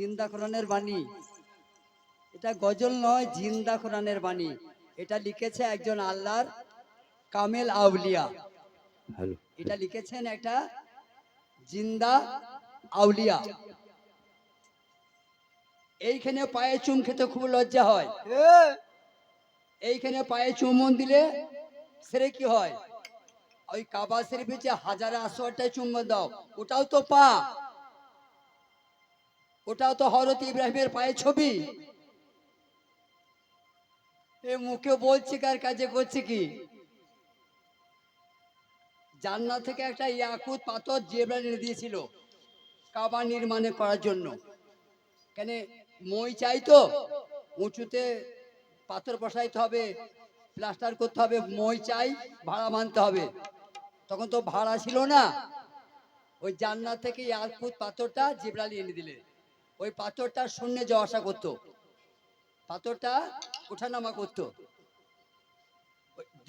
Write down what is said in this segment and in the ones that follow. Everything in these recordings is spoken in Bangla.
জিন্দা কোরআনের বাণী। এটা গজল নয় জিন্দা কোরআনের বাণী। এটা লিখেছে একজন আল্লাহর কামেল আউলিয়া। এটা লিখেছেন একটা জিন্দা আউলিয়া। এইখানে পায়ে চুম খেতে খুব লজ্জা হয়। এইখানে পায়ে চুম্বন দিলে সেরে কি হয়? ওই কাবা শরীফে যে হাজারে আসোয়ারটায় চুম্বন দাও। ওটাও তো পা ওটাও তো হরত ইব্রাহিমের পায়ে ছবি। এ মুখে বলছে কার কাজে করছে কি? জান্নাত থেকে একটা ইয়াকুত পাথর জেবরা এনে দিয়েছিল কাবা নির্মাণে করার জন্য। কেন মই চাই তো? উঁচুতে পাথর বসাইতে হবে, প্লাস্টার করতে হবে, মই চাই, ভাড়া মানতে হবে। তখন তো ভাড়া ছিল না। ওই জান্নাত থেকে ইয়াকুত পাথরটা জিবরালি এনে দিলে। ওই পাথরটা শূন্যে যাওয়া আসা করতো। পাথরটা ওঠানামা করতো।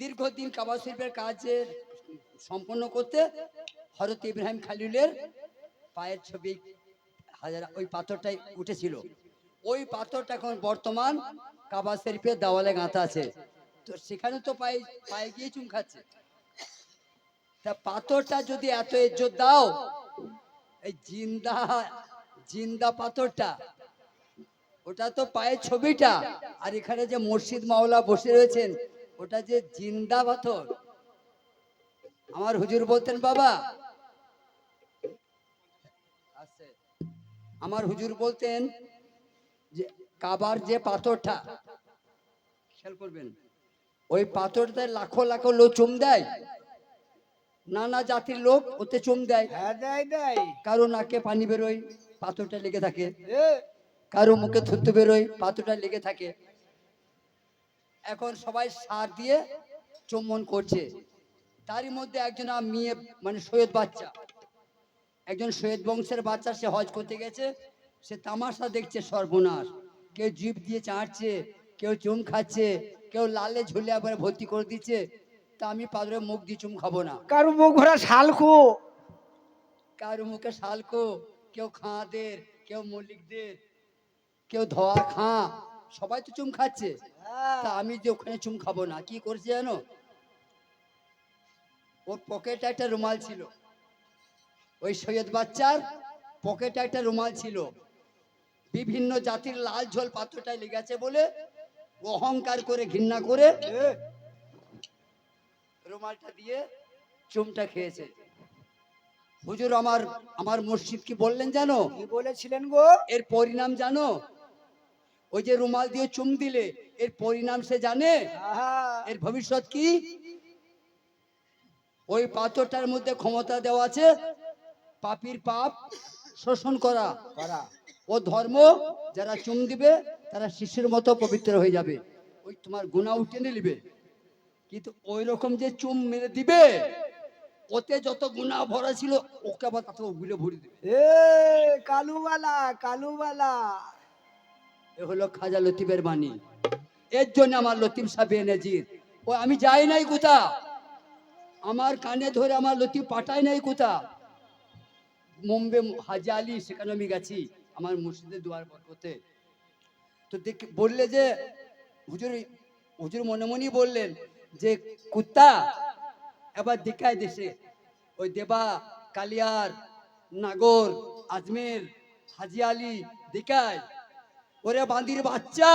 দীর্ঘদিন কাবা শরীফের কাজের সম্পন্ন করতে হরত ইব্রাহিম খালিলের পায়ের ছবি হাজার ওই পাথরটাই উঠেছিল। ওই পাথরটা এখন বর্তমান কাবা শরীফের দেওয়ালে গাঁথা আছে। তো সেখানে তো পায়ে পায়ে গিয়ে চুম খাচ্ছে। তা পাথরটা যদি এত ইজ্জত দাও, এই জিন্দা জিন্দা পাথরটা। ওটা তো পায়ের ছবিটা। আর এখানে যে মসজিদ মাওলা বসে রয়েছেন ওটা যে জিন্দা পাথর। আমার হুজুর বলতেন বাবা আমার হুজুর বলতেন যে কাবার যে পাথরটা খেয়াল করবেন ওই পাথরটায় লাখো লাখো লোক চুম দেয়। নানা জাতির লোক ওতে চুম দেয়। হ্যাঁ দেয় দেয়। কারও নাকে পানি বেরোয় পাথরটা লেগে থাকে। কারও মুখে থুতু বেরোয় পাথরটা লেগে থাকে। এখন সবাই সার দিয়ে চুম্বন করছে। তারই মধ্যে একজন মেয়ে মানে সৈয়দ বাচ্চা। একজন সৈয়দ বংশের বাচ্চা সে হজ করতে গেছে। সে তামাশা দেখছে সর্বনাশ। কেউ জিপ দিয়ে চাটছে কেউ চুম খাচ্ছে কেউ লালে ঝুলে একবারে ভর্তি করে দিচ্ছে। তা আমি পাদরে মুখ দিয়ে চুম খাব না। কারও মুখ ভরা শালকো। কারও মুখে শালকো। কেউ খাঁদের কেউ মল্লিকদের কেউ ধোয়া খাঁ সবাই তো চুম খাচ্ছে। তা আমি যে ওখানে চুম খাব না কি করছে জানো? ওর পকেটে একটা রুমাল ছিল। ওই সৈয়দ বাচ্চার পকেটে একটা রুমাল ছিল। বিভিন্ন জাতির লাল ঝোল পাত্রটায় লেগেছে বলে অহংকার করে ঘৃণা করে রুমালটা দিয়ে চুমটা খেয়েছে। হুজুর আমার আমার মসজিদ কি বললেন জানো? কি বলেছিলেন গো? এর পরিণাম জানো? ওই যে রুমাল দিয়ে চুম দিলে এর পরিণাম সে জানে? এর ভবিষ্যৎ কি? ওই পাথরটার মধ্যে ক্ষমতা দেওয়া আছে পাপির পাপ শোষণ করা। করা। ও ধর্ম যারা চুম দিবে তারা শিষ্যের মতো পবিত্র হয়ে যাবে। ওই তোমার গুণা উঠে নিবে। কিন্তু ওই রকম যে চুম মেরে দিবে ওতে যত গুণা ভরা ছিল ওকে আবার তাতে ওগুলো ভরে দিবে। এ কালুবালা কালুবালা। এ হলো খাজা লতিফের বাণী। এর জন্য আমার লতিফ সাহেব নজির ও আমি যাই নাই কোথা? আমার কানে ধরে আমার লতিফ পাঠায় নাই কোথা? মুম্বে হাজি আলী সেখানে আমি গেছি আমার মসজিদের দুয়ার করতে তো দেখ বললে যে হুজুর হুজুর মনে মনেই বললেন যে কুত্তা এবার দেখায় দেশে। ওই দেবা কালিয়ার নাগর আজমের হাজি আলী দেখায়। ওরে বান্দির বাচ্চা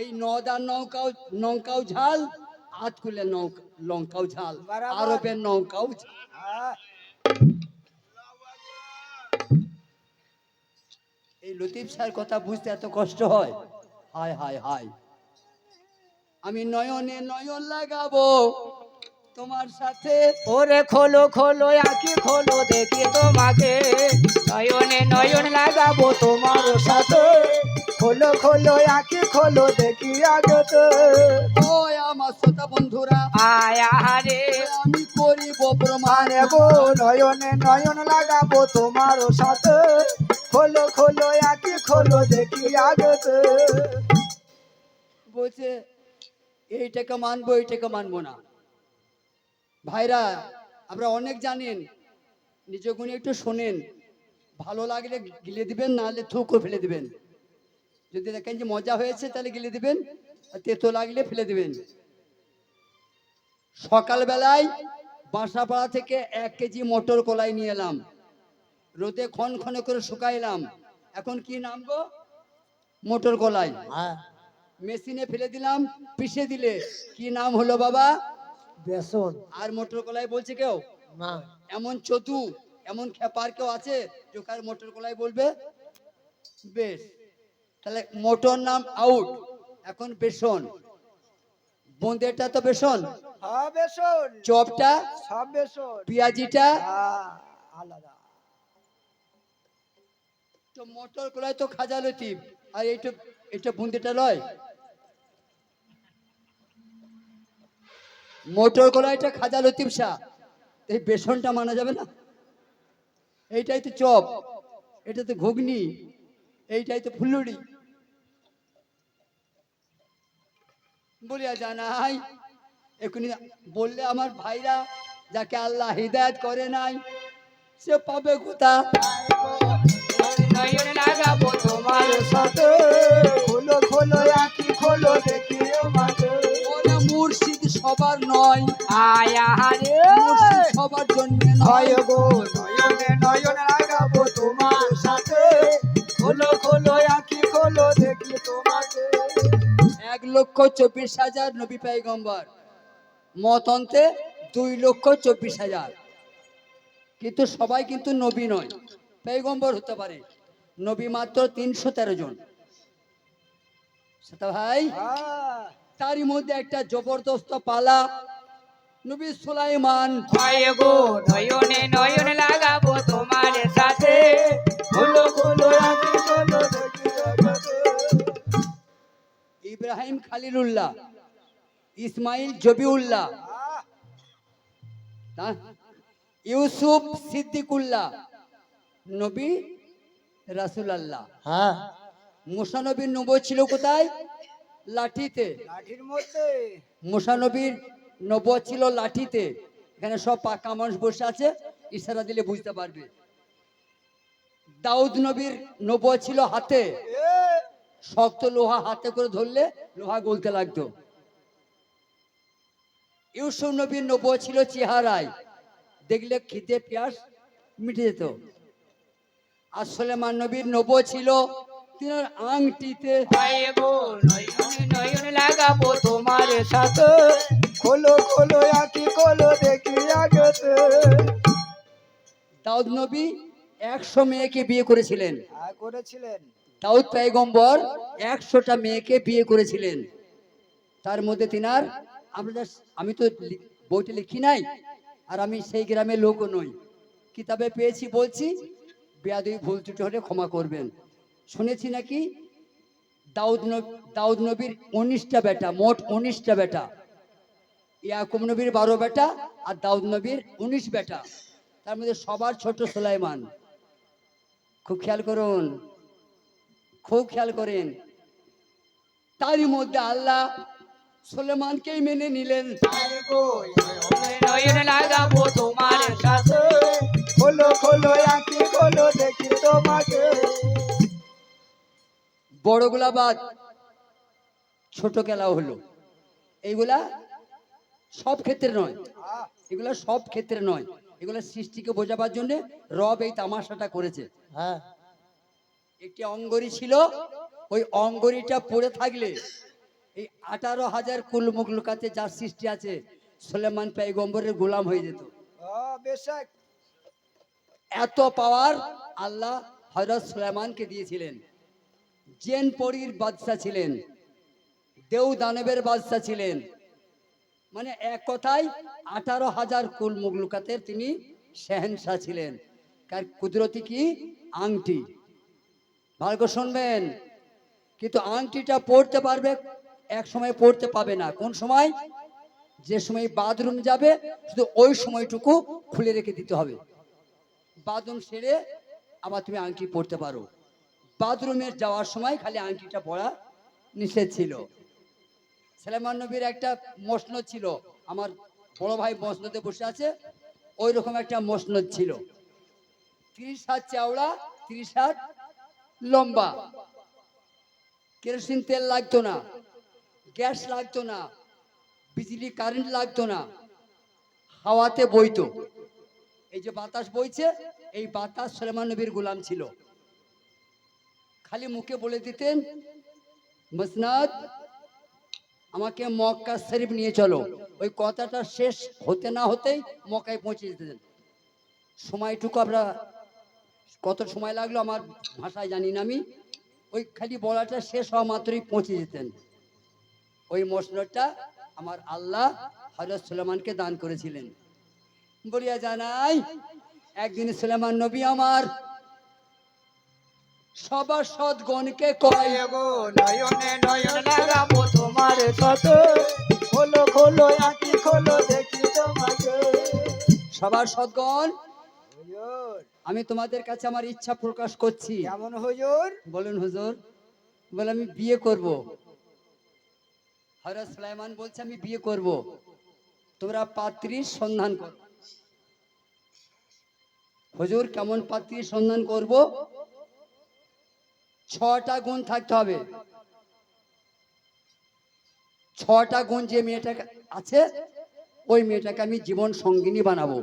এই নদার নৌকাও নৌকাও ঝাল আত খুলে নৌকা লঙ্কাও ঝাল আরবের নৌকাও ঝাল। এই লতিফ স্যার কথা বুঝতে এত কষ্ট হয়? হায় হায় হায়। আমি নয়নে নয়ন লাগাবো তোমার সাথে। ওরে খোলো খোলো আঁকি খোলো দেখি তোমাকে। নয়নে নয়ন লাগাবো তোমার সাথে। খোলো খোলো আঁকি খোলো দেখি আগতে। ও আমার শ্রোতা বন্ধুরা আয়া রে আমি করিব প্রমাণ। গো নয়নে নয়ন লাগাবো তোমার সাথে। খোলো খোলো আঁকি খোলো দেখি আগতে। বলছে এইটাকে মানবো এইটাকে মানবো না। ভাইরা আমরা অনেক জানেন নিজ গুণে একটু শোনেন। ভালো লাগলে গিলে দিবেন নাহলে থু করে ফেলে দিবেন। যদি দেখেন যে মজা হয়েছে তাহলে গিলে দিবেন আর তেতো লাগলে ফেলে দিবেন। সকালবেলায় বাসাপাড়া থেকে এক কেজি মটর কলাই নিয়ে এলাম। রোদে ক্ষণ ক্ষণে করে শুকাইলাম। এখন কি নাম গো? মোটর কলাই। হ্যাঁ। মেশিনে ফেলে দিলাম পিষে দিলে। কি নাম হলো বাবা? বেসন। আর মোটর কলাই বলছে কেউ? না। এমন চতু এমন খেপার কেউ আছে? জোকার মোটর কলাই বলবে? বেশ। তাহলে মোটর নাম আউট এখন বেসন। বোঁদেটা তো বেসন? হ্যাঁ বেসন। চপটা? সব বেসন। পেঁয়াজিটা? হ্যাঁ আলাদা। তো মোটর কলাই তো খাজা লতিফ। আর এইটা এটা বুন্দেটা লয়? মোটর কলাইটা খাজা লতিফ শাহ এই বেসনটা মানা যাবে না এইটাই তো চপ এটা তো ঘুগনি এইটাই তো ফুল্লুড়ি বলিয়া জানাই এখনই বললে আমার ভাইরা যাকে আল্লাহ হৃদায়ত করে নাই সে পাবে কোথা তোমার খোলো খোলো খোলো সবার নয়। আয়া রে মুর্শিদ সবার জন্য নয়। গো নয়নে নয়ন লাগাবো তোমার সাথে। খোলো খোলো আঁকি খোলো দেখি তোমাকে। এক লক্ষ চব্বিশ হাজার নবী পাইগম্বর মতন্তে দুই লক্ষ চব্বিশ হাজার। কিন্তু সবাই কিন্তু নবী নয় পেগম্বর হতে পারে। নবী মাত্র তিনশো তেরো জন। সেটা ভাই? তারই মধ্যে একটা জবরদস্ত পালা। নবী সুলাইমান হয় গো নয়নে নয়ন লাগাবো তোমার সাথে। খোলো খোলো আঁকি খোলো ইব্রাহিম খালিলুল্লাহ ইসমাইল জবিউল্লাহ তা- ইউসুফ সিদ্দিকুল্লাহ নবী রাসুলাল্লাহ। হ্যাঁ। মুসানবীর নব ছিল কোথায়? লাঠিতে। লাঠির মধ্যে। মুসানবীর নব ছিল লাঠিতে। এখানে সব পাকা মানুষ বসে আছে ইশারা দিলে বুঝতে পারবে। দাউদ নবীর নব ছিল হাতে। শক্ত লোহা হাতে করে ধরলে লোহা গলতে লাগতো। ইউসুফ নবীর নব ছিল চেহারায়। দেখলে খিদে পেঁয়াস মিটে যেত। আর সোলেমান নবীর নব ছিল তিনার আংটিতে নয়ন লাগাবো তোমার সাথে। খোলো খোলো আঁকি খোলো দেখি আগেতে। দাউদ নবী একশো মেয়েকে বিয়ে করেছিলেন। হ্যাঁ করেছিলেন। দাউদ পেগম্বর একশোটা মেয়েকে বিয়ে করেছিলেন। তার মধ্যে তিনার আমরা আমি তো বইটা লিখি নাই আর আমি সেই গ্রামের লোকও নই। কিতাবে পেয়েছি বলছি বেয়াদুই ভুল ত্রুটি হলে ক্ষমা করবেন। শুনেছি নাকি দাউদ দাউদ নবীর উনিশটা বেটা মোট উনিশটা বেটা ইয়াকুব নবীর বারো বেটা আর দাউদ নবীর উনিশ বেটা তার মধ্যে সবার ছোট সুলাইমান খুব খেয়াল করুন খুব খেয়াল করেন তারই মধ্যে আল্লাহ সুলেমানকেই মেনে নিলেন তোমার বড়গুলা বাদ ছোট খেলাও হলো। এইগুলা সব ক্ষেত্রে নয়। এগুলা সব ক্ষেত্রে নয়। এগুলা সৃষ্টিকে বোঝাবার জন্য রব এই তামাশাটা করেছে। হ্যাঁ। একটি অঙ্গরি ছিল ওই অঙ্গরিটা পড়ে থাকলে এই আঠারো হাজার কুল মুখলুকাতে যার সৃষ্টি আছে সোলেমান পেগম্বরের গোলাম হয়ে যেত। এত পাওয়ার আল্লাহ হজরত সুলেমানকে দিয়েছিলেন। জেন পরীর বাদশা ছিলেন। দেউ দানবের বাদশা ছিলেন। মানে এক কথায় আঠারো হাজার কুল মুগলুকাতের তিনি শেহেনশাহ ছিলেন। কার কুদরতি কি? আংটি। ভালো শুনবেন, কিন্তু আংটিটা পড়তে পারবে, এক সময় পড়তে পাবে না। কোন সময়? যে সময় বাথরুম যাবে, শুধু ওই সময়টুকু খুলে রেখে দিতে হবে। বাথরুম সেরে আবার তুমি আংটি পড়তে পারো। বাথরুমে যাওয়ার সময় খালি আংটিটা পড়া নিষেধ ছিল। সালেমান নবীর একটা মসনদ ছিল। আমার বড় ভাই মসনদে বসে আছে ওই রকম একটা মসনদ ছিল। তিরিশ হাত চাওড়া, তিরিশ হাত লম্বা। কেরোসিন তেল লাগতো না, গ্যাস লাগতো না, বিজলি কারেন্ট লাগতো না, হাওয়াতে বইতো। এই যে বাতাস বইছে, এই বাতাস সলেমান নবীর গোলাম ছিল। খালি মুখে বলে দিতেন, মসনাদ, আমাকে মক্কা শরীফ নিয়ে চলো। ওই কথাটা শেষ হতে না হতেই মক্কায় পৌঁছে দিতেন সময়টুকু আমরা, কত সময় লাগল আমার ভাষায় জানি না আমি, ওই খালি বলাটা শেষ হওয়া মাত্রই পৌঁছে যেতেন ওই মসনদটা আমার আল্লাহ হজরত সুলেমানকে দান করেছিলেন। বলিয়া জানাই, একদিন সুলেমান নবী আমার সবার সদগণকে কয়। গো নয়নে নয়ন লাগাবো তোমার খোলো খোলো আঁকি খোলো দেখি তোমাকে। সবার সদগণ আমি তোমাদের কাছে আমার ইচ্ছা প্রকাশ করছি। কেমন হুজুর? বলুন হুজুর বলে আমি বিয়ে করব। হরত সুলাইমান বলছে আমি বিয়ে করব। তোমরা পাত্রীর সন্ধান করো। হুজুর কেমন পাত্রীর সন্ধান করব? ছটা গুণ থাকতে হবে। ছটা গুণ যে মেয়েটা আছে, ওই মেয়েটাকে আমি জীবন সঙ্গিনী বানাবো।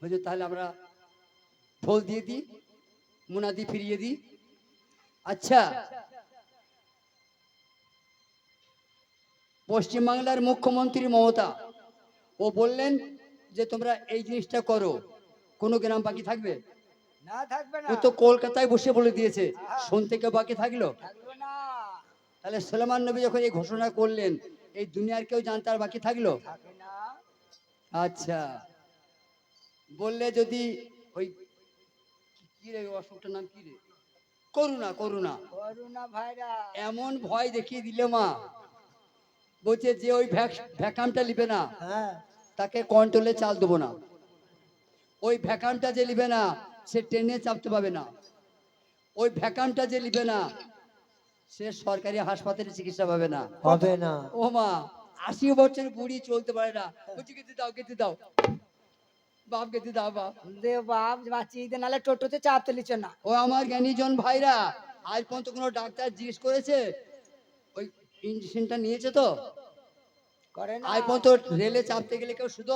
হুজুর তাহলে আমরা ঢোল দিয়ে দিই মুনাদি ফিরিয়ে দিই। আচ্ছা। পশ্চিমবাংলার মুখ্যমন্ত্রী মমতা, ও বললেন যে তোমরা এই জিনিসটা করো। কোনো গ্রাম বাকি থাকবে? না থাকবে না। ও তো কলকাতায় বসে বলে দিয়েছে শুনতে কেউ বাকি থাকল? তাহলে সুলেমান নবী যখন এই ঘোষণা করলেন এই দুনিয়ার কেউ জানতে আর বাকি থাকল? আচ্ছা। বললে যদি ওই কি রে অসুখটার নাম কি রে? করুণা করুণা। করুণা ভাইরা এমন ভয় দেখিয়ে দিলে মা বলছে যে ওই ভ্যাক- ভ্যাকামটা নিবে না হ্যাঁ। তাকে কন্ট্রোলে চাল দেবো না। ওই ভ্যাকামটা যে নিবে না সে ট্রেনে চাপতে পাবে না। ওই ভ্যাকামটা যে নিবে না সে সরকারি হাসপাতালে চিকিৎসা পাবে না। হবে না। ও মা আশি বছর বুড়ি চলতে পারে না। কেটে দাও কেটে দাও। বাপ কেটে দাও বাপ। দে বাপ বাঁচিয়ে দে নাহলে টোটোতে চাপ তুলিছে না। ও আমার জ্ঞানীজন ভাইরা আজ পর্যন্ত কোনো ডাক্তার জিজ্ঞেস করেছে? ওই ইঞ্জেকশনটা নিয়েছে তো? করে না। আজ পর্যন্ত রেলে চাপতে গেলে কেউ শুধু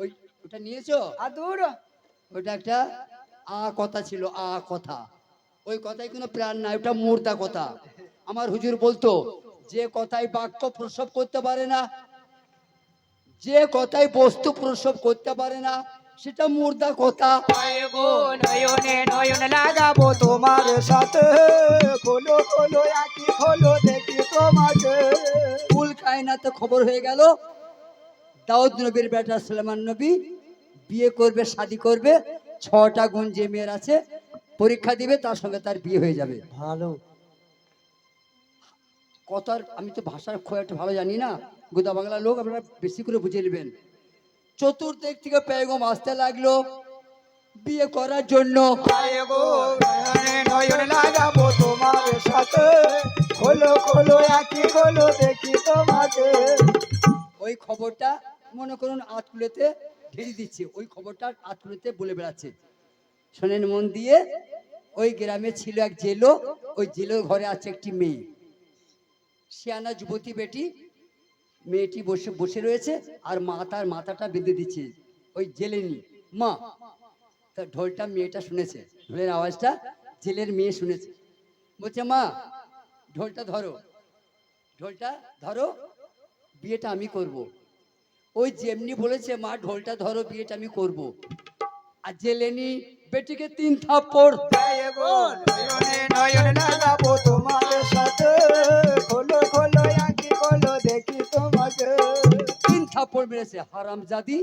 ওই ওটা নিয়েছো? আর দূর। ওটা একটা আ কথা ছিল আ কথা। ওই কথায় কোনো প্রাণ নাই ওটা মুর্দা কথা। আমার হুজুর বলতো যে কথায় বাক্য প্রসব করতে পারে না যে কথায় বস্তু প্রসব করতে পারে না সেটা মুর্দা কথা। নয়নে নয়ন লাগাবো তোমার সাথে খোলো খোলো আঁকি খোলো দেখি তোমাকে। ফুল কায়নাতে খবর হয়ে গেল দাউদ নবীর বেটা সুলেমান নবী বিয়ে করবে শাদি করবে ছটা গুণ যে মেয়ের আছে পরীক্ষা দিবে তার সঙ্গে তার বিয়ে হয়ে যাবে। ভালো। কথার আমি তো ভাষার খুব একটা ভালো জানি না। গোদা বাংলার লোক আপনারা বেশি করে বুঝে নেবেন। চতুর্দিক থেকে পেগম আসতে লাগল। বিয়ে করার জন্য। লাগাবো তোমার সাথে। খোলো খোলো আঁকি খোলো দেখি তোমাকে। ওই খবরটা মনে করুন আতকুলেতে ঢেলে দিচ্ছে। ওই খবরটা আত্মীয়তে বলে বেড়াচ্ছে। শোনেন, মন দিয়ে, ওই গ্রামে ছিল এক জেলো, ওই জেলো ঘরে আছে একটি মেয়ে। শিয়ানা যুবতী বেটি, মেয়েটি বসে বসে রয়েছে আর মা তার মাথাটা বেঁধে দিচ্ছে। ওই জেলেনি, মা। তা ঢোলটা মেয়েটা শুনেছে। ঢোলের আওয়াজটা জেলের মেয়ে শুনেছে। বলছে, মা, ঢোলটা ধরো। ঢোলটা ধরো, বিয়েটা আমি করব। ওই যেমনি বলেছে মা ঢোলটা ধরো বিয়েটা আমি করব। আর জেলেনি বেটিকে তিন থাপ্পড় তোমার সাথে। খোলো খোলো আঁকি খোলো দেখি তোমাকে। তিন থাপ্পড় মেরেছে হারাম জাদি